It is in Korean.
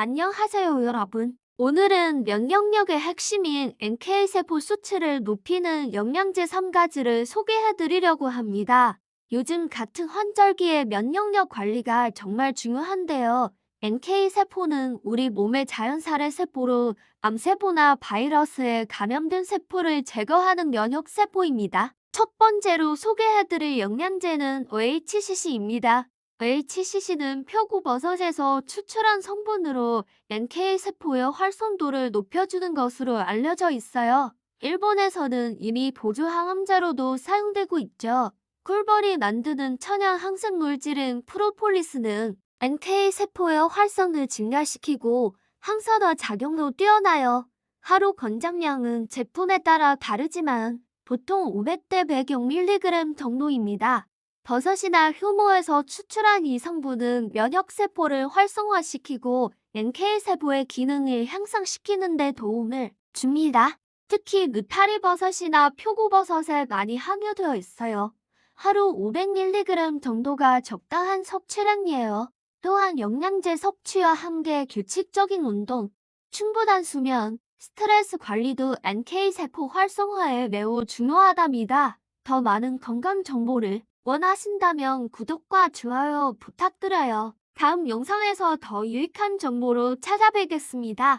안녕하세요, 여러분. 오늘은 면역력의 핵심인 NK세포 수치를 높이는 영양제 3가지를 소개해 드리려고 합니다. 요즘 같은 환절기에 면역력 관리가 정말 중요한데요. NK세포는 우리 몸의 자연살의 세포로 암세포나 바이러스에 감염된 세포를 제거하는 면역세포입니다. 첫 번째로 소개해드릴 영양제는 OHCC입니다. HCC는 표고버섯에서 추출한 성분으로 NK세포의 활성도를 높여주는 것으로 알려져 있어요. 일본에서는 이미 보조 항암제로도 사용되고 있죠. 꿀벌이 만드는 천연 항생 물질인 프로폴리스는 NK세포의 활성을 증가시키고 항산화 작용도 뛰어나요. 하루 권장량은 제품에 따라 다르지만 보통 500대 100mg 정도입니다. 버섯이나 효모에서 추출한 이 성분은 면역세포를 활성화시키고 NK세포의 기능을 향상시키는 데 도움을 줍니다. 특히 느타리 버섯이나 표고버섯에 많이 함유되어 있어요. 하루 500mg 정도가 적당한 섭취량이에요. 또한 영양제 섭취와 함께 규칙적인 운동, 충분한 수면, 스트레스 관리도 NK세포 활성화에 매우 중요하답니다. 더 많은 건강 정보를 원하신다면 구독과 좋아요 부탁드려요. 다음 영상에서 더 유익한 정보로 찾아뵙겠습니다.